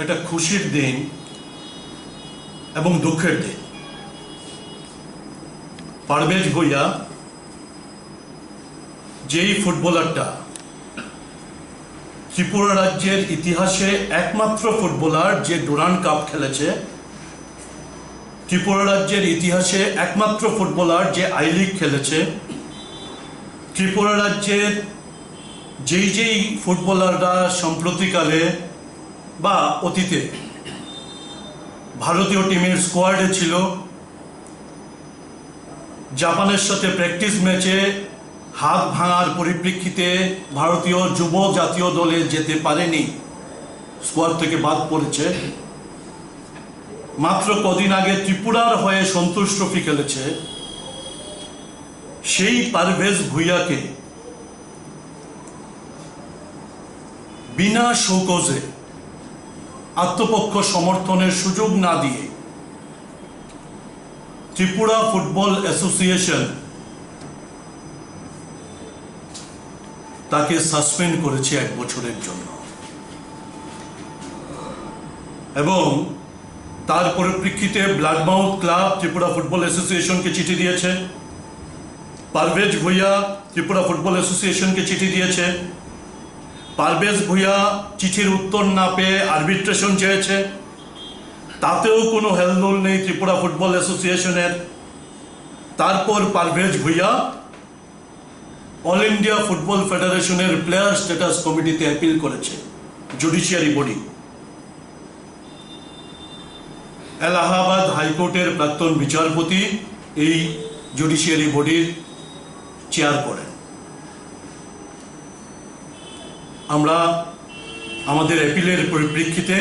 একটা খুশির দিন এবং দুঃখের দিন। পারভেজ ভুইয়া, যেই ফুটবলারটা ত্রিপুরা রাজ্যের ইতিহাসে একমাত্র ফুটবলার যে ডুরান কাপ খেলেছে, ত্রিপুরা রাজ্যের ইতিহাসে একমাত্র ফুটবলার যে আই লিগ খেলেছে, ত্রিপুরা রাজ্যের যেই যেই ফুটবলাররা সম্প্রতিকালে বা অতীতে। ভারতীয় টিমের স্কোয়াডে ছিল জাপানের সাথে প্র্যাকটিস ম্যাচে হাত ভাঙার পরিপ্রেক্ষিতে ভারতীয় যুব জাতীয় দলে যেতে পারেনি। স্কোয়াড থেকে বাদ পড়েছে। মাত্র কদিন আগে ত্রিপুরার হয়ে সন্তোষ ট্রফি খেলেছে সেই পারভেজ ভুইয়াকে। বিনা শোকজে আত্মপক্ষ সমর্থনের সুযোগ না দিয়ে ত্রিপুরা ফুটবল অ্যাসোসিয়েশন তাকে সাসপেন্ড করেছে এক বছরের জন্য। এবং তার পরিপ্রেক্ষিতে blood mouth club Tripura football অ্যাসোসিয়েশনকে চিঠি দিয়েছে। পারভেজ ভুইয়া ত্রিপুরা ফুটবল অ্যাসোসিয়েশনকে চিঠি দিয়েছে। পারভেজ ভুইয়া চিঠির উত্তর না পেয়ে আরবিট্রেশন চেয়েছে। তাতেও কোনো হেলদোল নেই ত্রিপুরা ফুটবল অ্যাসোসিয়েশনের। তারপর Parvez Bhuiya all India football ফেডারেশনের প্লেয়ার স্ট্যাটাস কমিটিতে অ্যাপিল করেছে, জুডিশিয়ারি বডি। এলাহাবাদ হাইকোর্টের প্রাক্তন বিচারপতি এই জুডিশিয়ারি বডির চেয়ার করেন আমরা আমাদের অ্যাপিলের পরিপ্রেক্ষিতে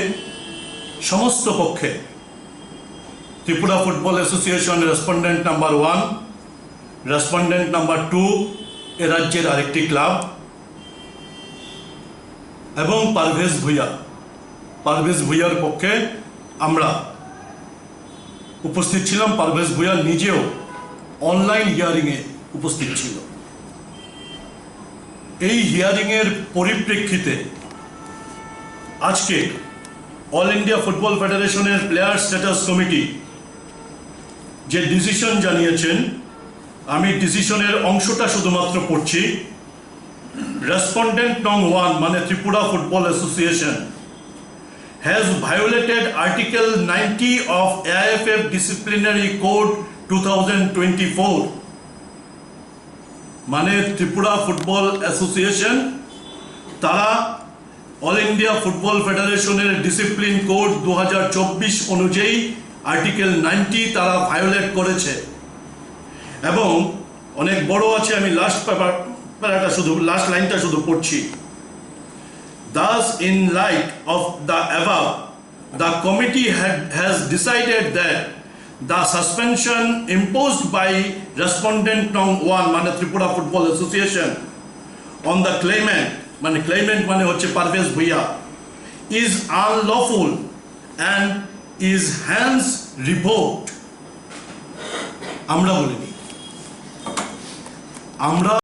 সমস্ত পক্ষে Tripura football association respondent number one respondent number two এ রাজ্যের আরেকটি ক্লাব এবং পারভেজ ভুইয়া পারভেজ ভুইয়ার পক্ষে আমরা উপস্থিত ছিলাম। পারভেজ ভুইয়া নিজেও অনলাইন হিয়ারিংয়ে উপস্থিত ছিল। এই হিয়ারিংয়ের পরিপ্রেক্ষিতে আজকে অল ইন্ডিয়া ফুটবল ফেডারেশনের প্লেয়ার স্ট্যাটাস কমিটি যে ডিসিশন জানিয়েছেন, আমি ডিসিশনের অংশটা শুধুমাত্র পড়ছি। রেসপন্ডেন্ট নং ওয়ান মানে Tripura football association, has violated Article 90 of two thousand twenty 2024 মানে ত্রিপুরা ফুটবল অ্যাসোসিয়েশন তারা অল ইন্ডিয়া ফুটবল ফেডারেশনের ডিসিপ্লিন কোড দু হাজার চব্বিশ অনুযায়ী আর্টিকেল নাইনটি তারা ভায়োলেট করেছে। এবং অনেক বড় আছে আমি লাস্ট পেপার প্যারাটা শুধু লাস্ট লাইনটা শুধু পড়ছি। Thus in light of the above, the committee had, has decided that the suspension imposed by respondent nong 1 মানে Tripura football association on the claimant মানে claimant মানে হচ্ছে Parvez Bhuiyan is unlawful and is hence revoked আমরা বলিনি আমরা